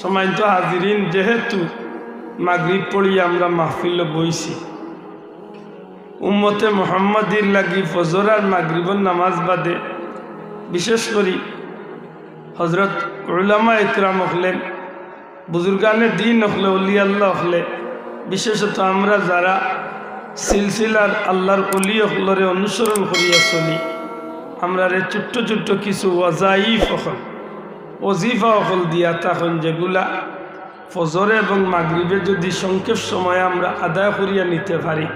সময় তো হাজিরিন যেহেতু মাগরিব পড়ি আমরা মাহফিল বইছি। উম্মতে মোহাম্মদির লাগি ফজর আর মাগরিবর নামাজ বাদে বিশেষ করি হজরত উলামা ইকরাম হলেন, বুজুর্গানে দিন হলে অলি আল্লাহ হলে, বিশেষত আমরা যারা সিলসিলার আল্লাহর অলি হলরে অনুসরণ করিয়া চলি, আমরা রে ছোট্ট ছোট্ট কিছু ওয়াজাইফ হল অজিফা হল দিয়া তখন যেগুলা ফজরে এবং মাগরিবে যদি সংক্ষেপ সময়ে আমরা আদায় করিয়া নিতে পারি,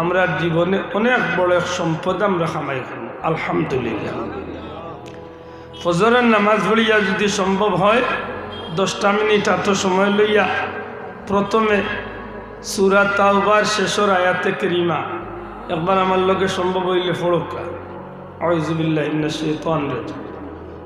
আমরা জীবনে অনেক বড় এক সম্পদ আমরা খামাই করব। আলহামদুলিল্লাহ। ফজরের নামাজ পড়িয়া যদি সম্ভব হয়, দশটা মিনিট এত সময় লইয়া প্রথমে সুরা তাওবার শেষর আয়াতে করিমা, একবার আমার লগে সম্ভব হইলে ফড়কা আউজুবিল্লাহ শাইতান রাজিম।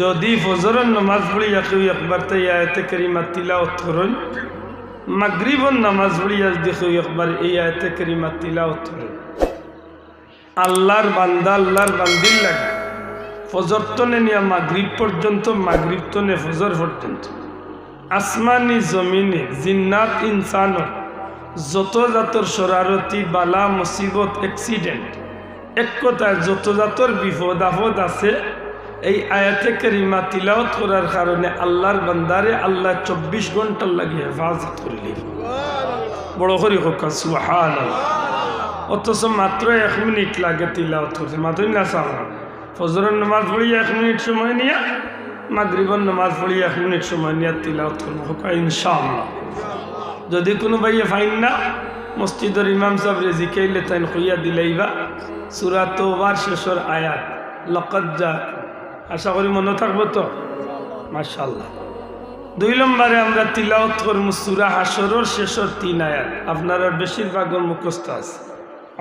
যদি ফজরের নামাজ পড়িয়া কেউ একবার তাই আয়তে করিমা তিলাওত করেন, মাগরিবর নামাজ পড়িয়া যদি কেউ একবার এই আয়তে করিমা তিলাওত করেন। আল্লাহর বান্দা, আল্লাহর বান্দির লাগে। ফজর তনে নিয়ে মাগরিব পর্যন্ত, মাগরিব তনে ফজর পর্যন্ত। আসমানি জমিনে জিন্নাত ইনসানর যত জাতর শরারতি, বালা, মুসিবত অ্যাক্সিডেন্ট এক কথায় যত জাতর বিপদ আপদ আছে এই আয়াতে করিমা তিলাওত করার কারণে আল্লাহর বান্দারে আল্লাহ চব্বিশ ঘণ্টার লাগিয়ে হেফাজত করলি। বড় করি হোক সুহান অথচ মাত্র এক মিনিট লাগে তিলাওত করছে মাত্রই না সামনা ফজরের নামাজ পড়িয়ে এক মিনিট সময় নিয়ে মাগরিবর নামাজ পড়িয়ে এক মিনিট সময় নিয়ে তিলাওত করব। হোক ইনশাআল্লাহ। যদি কোনো ভাইয়ে ফাইন না মসজিদের ইমাম সাহেব রেজিকাইলে তাই কইয়া দিলাইবা। সুরা তোবার শেষর আয়াত লকত যা আশা করি মনে থাকব তো? মার্শাল্লাহ দুই নম্বরে আমরা তিলাওত করি সুরা হাসরের শেষর তিন আয়াত। আপনারা বেশিরভাগ মুখস্থ আছে।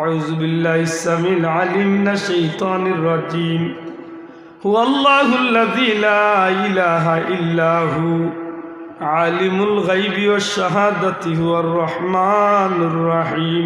আউযুবিল্লাহ আলিম না ইলাহা আলিমুল রহিম।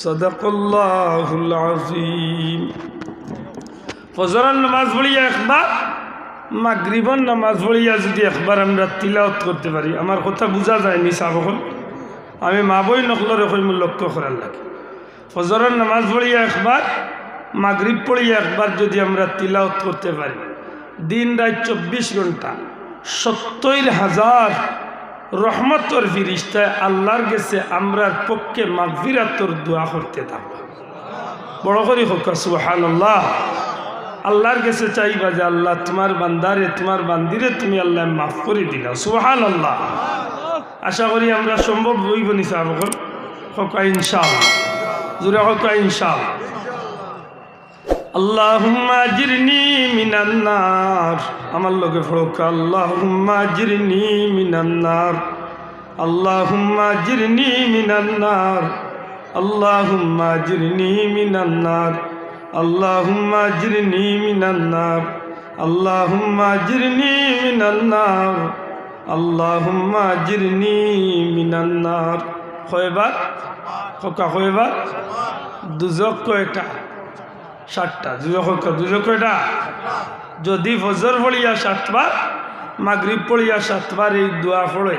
সদাকুল্লাহুল আজিম ফজরান নামাজ পড়িয়া একবার মাগরিবন নামাজ পড়িয়া যদি একবার আমরা তিলাওত করতে পারি, আমার কথা বোঝা যায়নি সাবকল আমি মা বই নকলরে কই মূল লক্ষ্য করার লাগে। ফজরের নামাজ পড়িয়া একবার, মাগরিব পড়িয়া একবার যদি আমরা তিলাওত করতে পারি, দিন রাত চব্বিশ ঘণ্টা, সত্তর হাজার রহমতর ফিরিস্তায়, আল্লাহর গেছে আমরার পক্ষে মাগফিরাতর দোয়া করতে থাকব। বড় করি হোক সুহান আল্লাহ আল্লাহর কাছে চাইবা যে আল্লাহ তোমার বান্দারে, তোমার বান্দিরে তুমি আল্লাহ মাফ করে দিলা। সুহান আল্লাহ আশা করি আমরা সম্ভব হইব নি সাহাবকর হকা, ইনশাআল্লাহ। জুড়ে হকা, ইনশাআল্লাহ। আল্লাহ জিরনি মিনান নার আমার লগে ফড়ক আল্লাহুম্মা জিরনি মিনান নার আল্লাহুম্মা জিরনি মিনান আল্লাহ আল্লাহুম্মা জিরনি মিনান নার আল্লাহুম্মা জিরনি মিনান নার আল্লাহুম্মা জিরনি মিনান নার আল্লাহুম্মা জিরনি মিনান নার কয়বার? ককা কয়বার? দুজক কয়টা? ষাটটা দুজক দুজক কয়টা যদি ফজর পড়িয়া সাতবার মাগরিব পড়িয়া সাতবার এই দোয়া পড়ে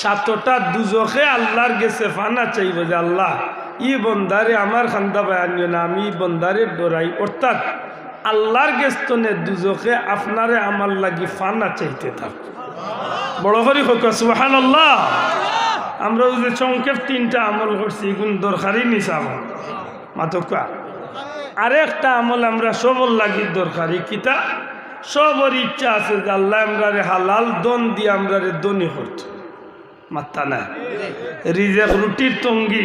সাতটা দুজকে আল্লাহর গেছে ফানা চাইব যে আল্লাহ, ই বন্দারে আমার খান্দা বায়ানিও না, আমি বন্দারে ডরাই। অর্থাৎ আল্লাহর গেস্তনে দুজকে আপনারে আমার লাগি ফানা চাইতে থাক। বড় করি হোক সুহান আমরা ওই যে সংক্ষেপ তিনটা আমল করছি, এগুলো দরকারই নিছে আমল মাতকা আরেকটা আমল আমরা সবর লাগি দরকারি কিতা? সবর ইচ্ছা আছে যে আল্লাহ আমরা রে হালাল দন দিয়ে আমরা রে দনি করত। মাত্তা না। রিজেক রুটির তঙ্গি।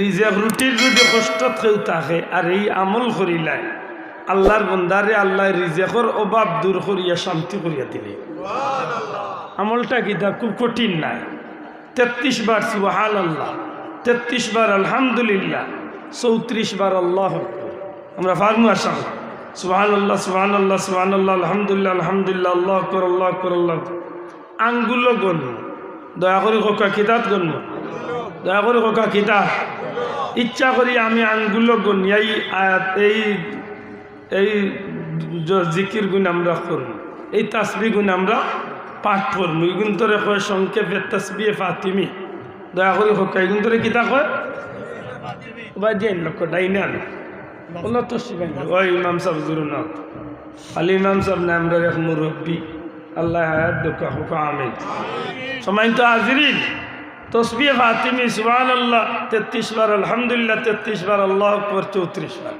রিজেক রুটির যদি কষ্ট কেউ থাকে, আর এই আমল করিলাই আল্লাহর বন্দারে আল্লাহ রিজেকর অভাব দূর করিয়া, শান্তি করিয়া দিলে। আমলটা কিতা খুব কঠিন নাই। তেত্রিশ বার সুবাহান আল্লাহ তেত্রিশ বার আলহামদুলিল্লাহ, চৌত্রিশ বার আল্লাহ। আমরা ফার্মু আসাম সুবাহান আল্লাহ সুবাহান আল্লাহ সুবাহান আল্লাহ আলহামদুলিল্লাহ আলহামদুলিল্লাহ, আল্লাহ আকবর আল্লাহ আকবর, আল্লাহ। আঙ্গুলো গণ্য। দয়া করে ককা কিতাব গণ্য। দয়া করে ককা কিতাব ইচ্ছা করি আমি আঙ্গুলো গনিয়াই আয়াত, এই এই জিকির গুণ আমরা করব। এই তাসবি গুণ আমরা পাঠ করব। এগুন তোরে কয় সংক্ষেপে তাসবি ফাতিমি। দয়া করে হোক এগুন তোরে কিতা কয়? বা জেন লক্ষ ডাইনা ওলা তো শিবাই ওই ইমাম সাহেব আলী ইমাম সাহেব এক মুরব্বী। আল্লাহ হায়াত আমিন। সময় তো হাজিরিন তসবি ফাতিমি সুবান আল্লাহ তেত্রিশ বার, আলহামদুলিল্লাহ, তেত্রিশ বার, আল্লাহ আকবর, চৌত্রিশ বার।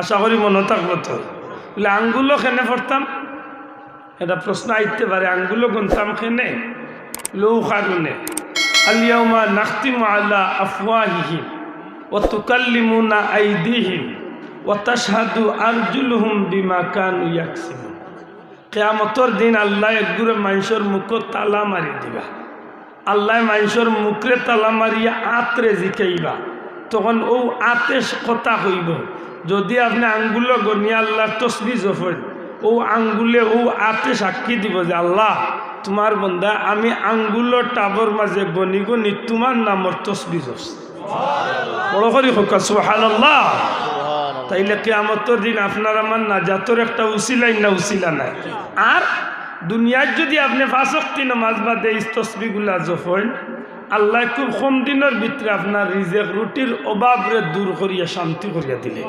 আশা করি মনে থাকব তো। বলে আঙ্গুলো খেনে পড়তাম? এটা প্রশ্ন আইতে পারে আঙ্গুলো গুনতাম খেনে লৌখা গুনে আলিয়াউমা নাখতিম আলা আফওয়াহিহিম ও তুকাল্লিমুনা আইদিহিম। ও তাশহাদু আরজুলহুম বিমা কানু ইয়াকসিবুন। কেয়ামতর দিন আল্লাহ একগুড়ে মানুষের মুখ তালা মারি দিবা। আল্লাহ মানুষের মুখরে তালা মারিয়া আতরে জিকাইবা। তখন ও আতে কথা হইব। যদি আপনি আঙ্গুলো গনিয়া আল্লাহ তসবি জফেন ও আঙ্গুলে ও আতে সাক্ষী দিব যে আল্লাহ, তোমার বন্ধা আমি আঙ্গুলো টাবর মাঝে গনি গনি তোমার নামর তসবি জস বড় করি হোক সুহানাল্লাহ তাইলে কেয়ামতর দিন আপনার আমার নাজাতর একটা উসিলাই না উসিলা নাই। আর দুনিয়ার যদি আপনি ফাঁসক্তি নামাজ বাদে এই তসবিগুলা জফেন আল্লাহ খুব কম দিনের ভিতরে আপনার রিজেক রুটির অভাবরে দূর করিয়া শান্তি করিয়া দিলে।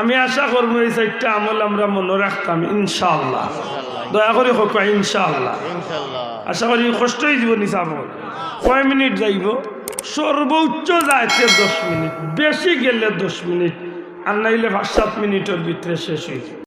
আমি আশা করব এই চারটা আমল আমরা মনে রাখতাম ইনশাআল্লাহ। দয়া করে হোক ইনশাআল্লাহ। আশা করি কষ্টই জীবন হিসাব কয় মিনিট যাইব? সর্বোচ্চ যাইতে দশ মিনিট বেশি গেলে দশ মিনিট। আর নাইলে পাঁচ সাত মিনিটের ভিতরে শেষ হয়ে যাবে।